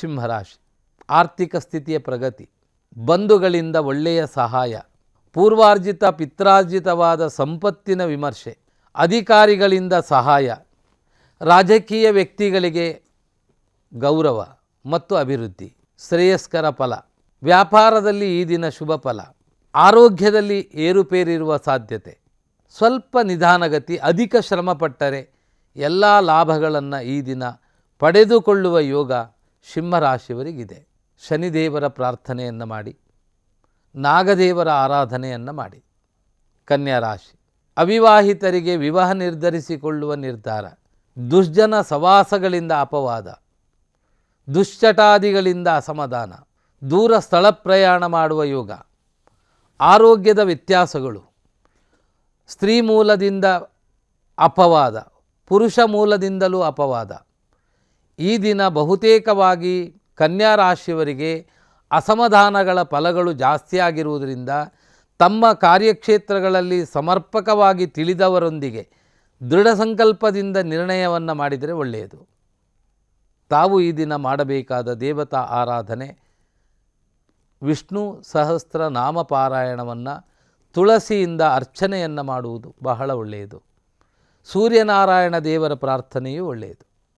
ಸಿಂಹರಾಶಿ ಆರ್ಥಿಕ ಸ್ಥಿತಿಯ ಪ್ರಗತಿ. ಬಂಧುಗಳಿಂದ ಒಳ್ಳೆಯ ಸಹಾಯ. ಪೂರ್ವಾರ್ಜಿತ, ಪಿತ್ರಾರ್ಜಿತವಾದ ಸಂಪತ್ತಿನ ವಿಮರ್ಶೆ. ಅಧಿಕಾರಿಗಳಿಂದ ಸಹಾಯ. ರಾಜಕೀಯ ವ್ಯಕ್ತಿಗಳಿಗೆ ಗೌರವ ಮತ್ತು ಅಭಿವೃದ್ಧಿ. ಶ್ರೇಯಸ್ಕರ ಫಲ. ವ್ಯಾಪಾರದಲ್ಲಿ ಈ ದಿನ ಶುಭ ಫಲ. ಆರೋಗ್ಯದಲ್ಲಿ ಏರುಪೇರಿರುವ ಸಾಧ್ಯತೆ. ಸ್ವಲ್ಪ ನಿಧಾನಗತಿ, ಅಧಿಕ ಶ್ರಮಪಟ್ಟರೆ ಎಲ್ಲ ಲಾಭಗಳನ್ನು ಈ ದಿನ ಪಡೆದುಕೊಳ್ಳುವ ಯೋಗ ಸಿಂಹರಾಶಿಯವರಿಗಿದೆ ಶನಿದೇವರ ಪ್ರಾರ್ಥನೆಯನ್ನು ಮಾಡಿ, ನಾಗದೇವರ ಆರಾಧನೆಯನ್ನು ಮಾಡಿ. ಕನ್ಯಾ ರಾಶಿ, ಅವಿವಾಹಿತರಿಗೆ ವಿವಾಹ ನಿರ್ಧರಿಸಿಕೊಳ್ಳುವ ನಿರ್ಧಾರ ದುಷ್ಜನ ಸವಾಸಗಳಿಂದ ಅಪವಾದ, ದುಶ್ಚಟಾದಿಗಳಿಂದ ಅಸಮಾಧಾನ, ದೂರ ಸ್ಥಳ ಪ್ರಯಾಣ ಮಾಡುವ ಯೋಗ, ಆರೋಗ್ಯದ ವ್ಯತ್ಯಾಸಗಳು, ಸ್ತ್ರೀ ಮೂಲದಿಂದ ಅಪವಾದ, ಪುರುಷ ಮೂಲದಿಂದಲೂ ಅಪವಾದ ಈ ದಿನ ಬಹುತೇಕವಾಗಿ ಕನ್ಯಾ ರಾಶಿಯವರಿಗೆ ಅಸಮಾಧಾನಗಳ ಫಲಗಳು ಜಾಸ್ತಿಯಾಗಿರುವುದರಿಂದ ತಮ್ಮ ಕಾರ್ಯಕ್ಷೇತ್ರಗಳಲ್ಲಿ ಸಮರ್ಪಕವಾಗಿ ತಿಳಿದವರೊಂದಿಗೆ ದೃಢ ಸಂಕಲ್ಪದಿಂದ ನಿರ್ಣಯವನ್ನು ಮಾಡಿದರೆ ಒಳ್ಳೆಯದು. ತಾವು ಈ ದಿನ ಮಾಡಬೇಕಾದ ದೇವತಾ ಆರಾಧನೆ, ವಿಷ್ಣು ಸಹಸ್ರ ನಾಮಪಾರಾಯಣವನ್ನು ತುಳಸಿಯಿಂದ ಅರ್ಚನೆಯನ್ನು ಮಾಡುವುದು ಬಹಳ ಒಳ್ಳೆಯದು. ಸೂರ್ಯನಾರಾಯಣ ದೇವರ ಪ್ರಾರ್ಥನೆಯೂ ಒಳ್ಳೆಯದು.